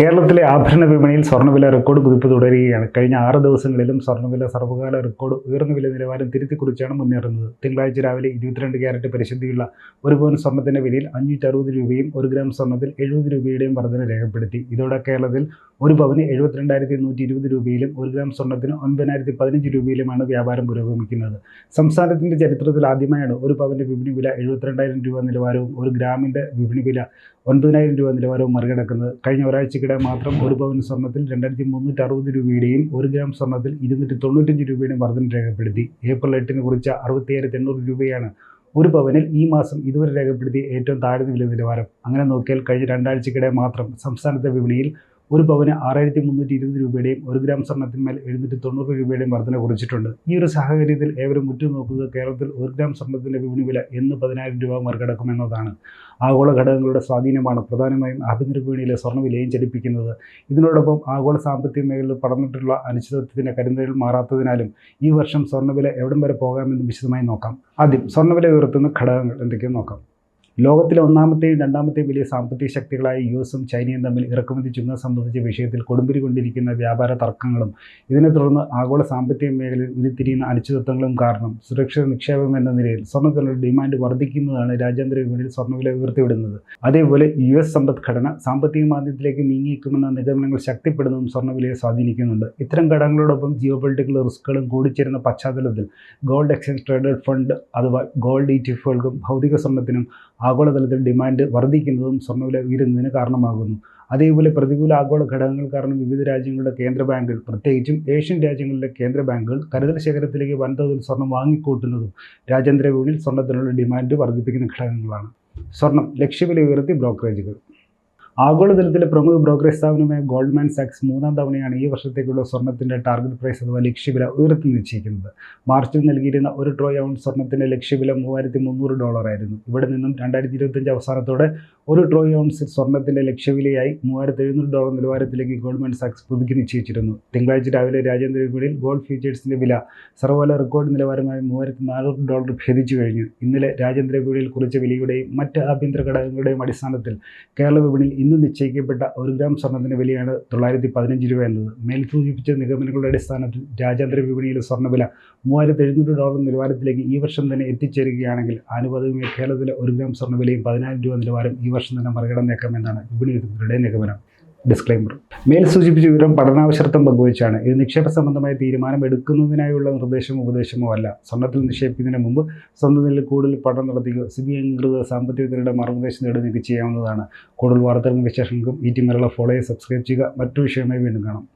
കേരളത്തിലെ ആഭരണ വിപണിയിൽ സ്വർണവില റെക്കോർഡ് കുതിപ്പ് തുടരുകയാണ്. കഴിഞ്ഞ ആറ് ദിവസങ്ങളിലും സ്വർണവില സർവകാല റെക്കോർഡ് ഉയർന്ന വില നിലവാരം തിരുത്തിക്കുറിച്ചാണ് മുന്നേറുന്നത്. തിങ്കളാഴ്ച രാവിലെ ഇരുപത്തിരണ്ട് ക്യാരറ്റ് പരിശുദ്ധിയുള്ള ഒരു പവൻ സ്വർണത്തിന്റെ വിലയിൽ അഞ്ഞൂറ്റി അറുപത് രൂപയും ഒരു ഗ്രാം സ്വർണത്തിൽ എഴുപത് രൂപയുടെയും വർധന രേഖപ്പെടുത്തി. ഇതോടെ കേരളത്തിൽ ഒരു പവന് എഴുപത്തിരണ്ടായിരത്തി നൂറ്റി ഇരുപത് രൂപയിലും ഒരു ഗ്രാം സ്വർണത്തിന് ഒൻപതിനായിരത്തി പതിനഞ്ച് രൂപയിലുമാണ് വ്യാപാരം പുരോഗമിക്കുന്നത്. സംസ്ഥാനത്തിന്റെ ചരിത്രത്തിൽ ആദ്യമായാണ് ഒരു പവന്റെ വിപണി വില എഴുപത്തിരണ്ടായിരം രൂപ നിലവാരവും ഒരു ഗ്രാമിന്റെ വിപണി വില ഒൻപതിനായിരം രൂപ നിലവാരവും മറികടക്കുന്നത്. കഴിഞ്ഞ ഒരാഴ്ചക്കിടെ മാത്രം ഒരു പവൻ സ്വർണത്തിൽ രണ്ടായിരത്തി മുന്നൂറ്റി അറുപത് രൂപയുടെയും ഒരു ഗ്രാം സ്വർണത്തിൽ ഇരുന്നൂറ്റി തൊണ്ണൂറ്റഞ്ച് രൂപയുടെയും വർധന രേഖപ്പെടുത്തി. ഏപ്രിൽ എട്ടിന് കുറിച്ച അറുപത്തിയായിരത്തി എണ്ണൂറ് രൂപയാണ് ഒരു പവനിൽ ഈ മാസം ഇതുവരെ രേഖപ്പെടുത്തിയ ഏറ്റവും താഴ്ന്ന വില നിലവാരം. അങ്ങനെ നോക്കിയാൽ കഴിഞ്ഞ രണ്ടാഴ്ചക്കിടെ മാത്രം സംസ്ഥാനത്തെ വിപണിയിൽ ഒരു പവന് ആറായിരത്തി മുന്നൂറ്റി ഇരുപത് രൂപയുടെയും ഒരു ഗ്രാം സ്വർണത്തിന്മേൽ എഴുന്നൂറ്റി തൊണ്ണൂറ് രൂപയുടെയും വർധന കുറിച്ചിട്ടുണ്ട്. ഈ ഒരു സാഹചര്യത്തിൽ ഏവരും ഉറ്റുനോക്കുന്നത് കേരളത്തിൽ ഒരു ഗ്രാം സ്വർണത്തിന്റെ വിപണി വില എന്ന് പതിനായിരം രൂപ മറികടക്കുമെന്നതാണ്. ആഗോള ഘടകങ്ങളുടെ സ്വാധീനമാണ് പ്രധാനമായും ആഭ്യന്തര വിപണിയിലെ സ്വർണവിലയും ചലിപ്പിക്കുന്നത്. ഇതിനോടൊപ്പം ആഗോള സാമ്പത്തിക മേഖലയിൽ പടർന്നിട്ടുള്ള അനിശ്ചിതത്വത്തിന്റെ കരുതൽ മാറാത്തതിനാലും ഈ വർഷം സ്വർണവില എവിടം വരെ പോകാമെന്ന് വിശദമായി നോക്കാം. ആദ്യം സ്വർണവില ഉയർത്തുന്ന ഘടകങ്ങൾ എന്തൊക്കെയെന്ന് നോക്കാം. ലോകത്തിലെ ഒന്നാമത്തെയും രണ്ടാമത്തെയും വലിയ സാമ്പത്തിക ശക്തികളായ യു എസും ചൈനയും തമ്മിൽ ഇറക്കുമതി ചുങ്കം സംബന്ധിച്ച വിഷയത്തിൽ കൊടുമ്പിരി കൊണ്ടിരിക്കുന്ന വ്യാപാര തർക്കങ്ങളും ഇതിനെ തുടർന്ന് ആഗോള സാമ്പത്തിക മേഖലയിൽ ഉരുത്തിരിയുന്ന അനിശ്ചിതത്വങ്ങളും കാരണം സുരക്ഷിത നിക്ഷേപം എന്ന നിലയിൽ സ്വർണത്തിനുള്ള ഡിമാൻഡ് വർദ്ധിക്കുന്നതാണ് രാജ്യാന്തര വിപണിയിൽ സ്വർണവില ഉയർത്തിവിടുന്നത്. അതേപോലെ യു എസ് സമ്പദ്ഘടന സാമ്പത്തിക മാന്ദ്യത്തിലേക്ക് നീങ്ങിയേക്കുമെന്ന നിഗമനങ്ങൾ ശക്തിപ്പെടുന്നതും സ്വർണവിലയെ സ്വാധീനിക്കുന്നുണ്ട്. ഇത്തരം ഘടകങ്ങളോടൊപ്പം ജിയോ പൊളിറ്റിക്കൽ റിസ്കുകളും കൂടിച്ചേരുന്ന പശ്ചാത്തലത്തിൽ ഗോൾഡ് എക്സ്ചേഞ്ച് ട്രേഡഡ് ഫണ്ട് അഥവാ ഗോൾഡ് ഇ ടി എഫുകൾക്കും ഭൗതിക സ്വർണത്തിനും ആഗോളതലത്തിൽ ഡിമാൻഡ് വർദ്ധിക്കുന്നതും സ്വർണവില ഉയരുന്നതിന് കാരണമാകുന്നു. അതേപോലെ പ്രതികൂല ആഗോള ഘടകങ്ങൾ കാരണം വിവിധ രാജ്യങ്ങളുടെ കേന്ദ്ര ബാങ്കുകൾ പ്രത്യേകിച്ചും ഏഷ്യൻ രാജ്യങ്ങളിലെ കേന്ദ്ര ബാങ്കുകൾ കരുതൽ ശേഖരത്തിലേക്ക് വൻതോതിൽ സ്വർണം വാങ്ങിക്കൂട്ടുന്നതും രാജ്യാന്തര വിപണിയിൽ സ്വർണത്തിനുള്ള ഡിമാൻഡ് വർദ്ധിപ്പിക്കുന്ന ഘടകങ്ങളാണ്. സ്വർണം ലക്ഷ്യവില ഉയർത്തി ബ്രോക്കറേജുകൾ. ആഗോളതലത്തിലെ പ്രമുഖ ബ്രോക്കറേജ് സ്ഥാപനമായ ഗോൾഡ്മാൻ സാക്സ് മൂന്നാം തവണയാണ് ഈ വർഷത്തേക്കുള്ള സ്വർണത്തിന്റെ ടാർഗറ്റ് പ്രൈസ് അഥവാ ലക്ഷ്യവില ഉയർത്തി നിശ്ചയിക്കുന്നത്. മാർച്ചിൽ നൽകിയിരുന്ന ഒരു ട്രോയ് ഔൺ സ്വർണത്തിന്റെ ലക്ഷ്യവില മൂവായിരത്തി മുന്നൂറ് ഡോളറായിരുന്നു ഇവിടെ നിന്നും രണ്ടായിരത്തി ഇരുപത്തഞ്ച് അവസാനത്തോടെ ഒരു ട്രോയ് ഔൺസ് സ്വർണത്തിന്റെ ലക്ഷ്യവിലയായി മൂവായിരത്തി എഴുന്നൂറ് ഡോളർ നിലവാരത്തിലേക്ക് ഗോൾഡ്മാൻ സാക്സ് പുതുക്കി നിശ്ചയിച്ചിരുന്നു. തിങ്കളാഴ്ച രാവിലെ രാജേന്ദ്ര വിപണിയിൽ ഗോൾഡ് ഫ്യൂച്ചേഴ്സിന്റെ വില സർവകാല റെക്കോർഡ് നിലവാരമായി മൂവായിരത്തി നാനൂറ് ഡോളർ ഭേദിച്ചു കഴിഞ്ഞു. ഇന്നലെ രാജ്യാന്തര വിപണിയിൽ കുറിച്ച വിലയുടെയും മറ്റ് ആഭ്യന്തര ഘടകങ്ങളുടെയും അടിസ്ഥാനത്തിൽ കേരള വിപണിയിൽ ഇന്ന് നിശ്ചയിക്കപ്പെട്ട ഒരു ഗ്രാം സ്വർണത്തിന്റെ വിലയാണ് തൊള്ളായിരത്തി പതിനഞ്ച് രൂപ എന്നത്. മേൽ സൂചിപ്പിച്ച നിഗമനങ്ങളുടെ അടിസ്ഥാനത്തിൽ രാജ്യാന്തര വിപണിയിലെ സ്വർണവില മൂവായിരത്തി എഴുന്നൂറ് ഡോളർ നിലവാരത്തിലേക്ക് ഈ വർഷം തന്നെ എത്തിച്ചേരുകയാണെങ്കിൽ ആനുപാതികമായി കേരളത്തിലെ ഒരു ഗ്രാം സ്വർണ വിലയും പതിനായിരം രൂപ നിലവാരം ഈ വർഷം തന്നെ മറികടന്നേക്കാമെന്നാണ് വിപണി വിദഗ്ധരുടെ നിഗമനം. ഡിസ്ക്ലൈമർ മേൽ സൂചിപ്പിച്ച വിവരം പഠനാവശ്യത്വം പങ്കുവച്ചാണ്. ഇത് നിക്ഷേപ സംബന്ധമായ തീരുമാനം എടുക്കുന്നതിനായുള്ള നിർദ്ദേശമോ ഉപദേശമോ അല്ല. സ്വർണത്തിൽ നിക്ഷേപിക്കുന്നതിന് മുമ്പ് സ്വന്തം നിലയിൽ കൂടുതൽ പഠനം നടത്തുകയോ സിബി അംഗീകൃത സാമ്പത്തിക വിദഗ്ധരുടെ മാർഗനിർദ്ദേശം നിങ്ങൾക്ക് ചെയ്യാവുന്നതാണ്. കൂടുതൽ വാർത്തകളും വിശേഷങ്ങൾക്കും ഈ ടീമിലുള്ള ഫോളോയെ സബ്സ്ക്രൈബ് ചെയ്യുക. മറ്റു വിഷയമായി വീണ്ടും കാണാം.